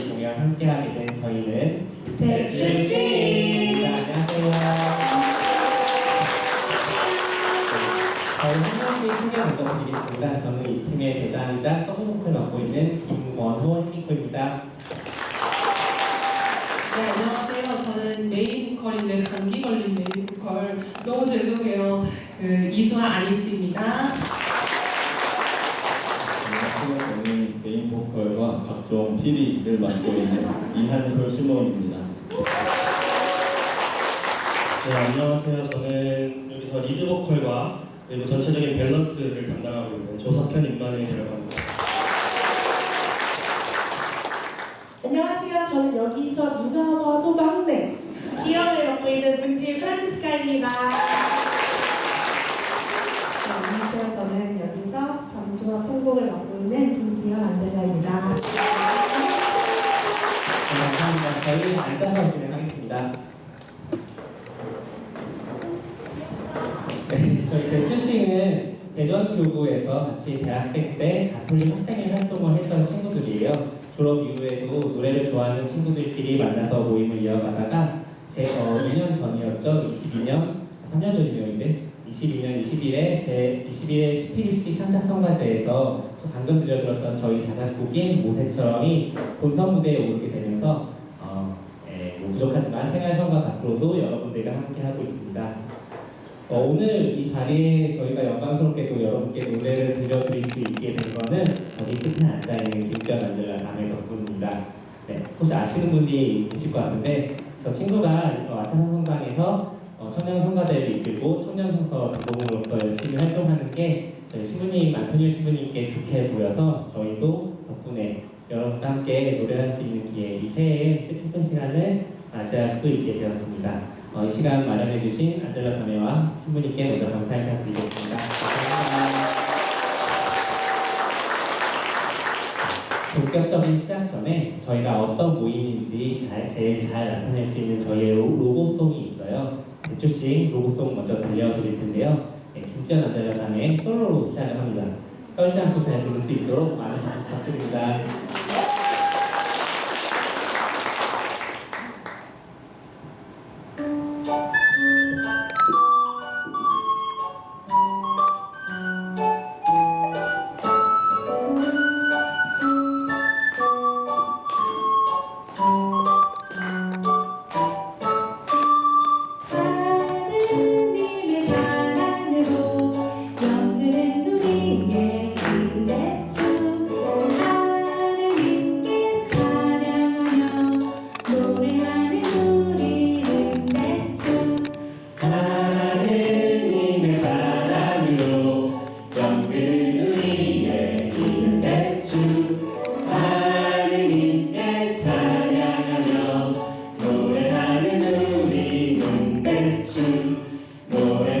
이제 공연 함께하게 된 저희는 백준 씨. 소개 먼저 드리겠습니다. 저는 이 팀의 대장이자 서브보컬을 맡고 있는 김원호 해피코입니다. 네, 안녕하세요. 저는 메인 보컬인데 감기 걸린 메인 보컬 너무 죄송해요. 그 이수아 아니 PD를 맡고 있는 이한솔 신동입니다. 네, 안녕하세요. 저는 여기서 리드 보컬과 그리고 전체적인 밸런스를 담당하고 있는 조석현 임만행이라고 합니다. 안녕하세요. 저는 여기서 누가 봐도 막내 기현을 맡고 있는 문지 프란치스카입니다. 네, 안녕하세요. 저는 여기서 감주와 편곡을 맡고 있는 김지현 안젤라입니다. 네, 감사합니다. 저희 앉아서 진행하겠습니다. 네, 저희 배추싱은 대전교구에서 같이 대학생 때 가톨릭 학생회 활동을 했던 친구들이에요. 졸업 이후에도 노래를 좋아하는 친구들끼리 만나서 모임을 이어가다가 제 어, 2년 전이었죠. 22년, 3년 전이네요 이제. 22년 20일에 제 21회 11시 창작 성가제에서 저 방금 들려드렸던 저희 자작곡인 모세처럼이 본선 무대에 오르게 되면서 어, 예, 뭐 부족하지만 생활성가 가수로도 여러분들과 함께 하고 있습니다. 어, 오늘 이 자리에 저희가 영광스럽게도 여러분께 노래를 들려드릴 수 있게 된 거는 저기 끝에 앉아있는 김지연 안젤라 자매 덕분입니다. 네, 혹시 아시는 분이 계실 것 같은데 저 친구가 어, 아차산 성당에서 어, 청년 성가대를 이끌고 청년 성서 주공으로서 열심히 활동하는 게 저희 신부님 안토니오 신부님께 좋게 보여서 저희도 덕분에 여러분과 함께 노래할 수 있는 기회 이 새해에 뜻깊은 시간을 맞이할 수 있게 되었습니다. 어, 이 시간 마련해주신 안젤라 자매와 신부님께 먼저 감사 인사 드리겠습니다. 감사합니다. 본격적인 시작 전에 저희가 어떤 모임인지 잘, 제일 잘 나타낼 수 있는 저희의 로- 로고송이 있어요. 대추씩 로고송 먼저 들려드릴 텐데요. 네, 김지연 안젤라 자매의 솔로로 시작을 합니다. 떨지 않고 잘 부를 수 있도록 많은 부탁드립니다. No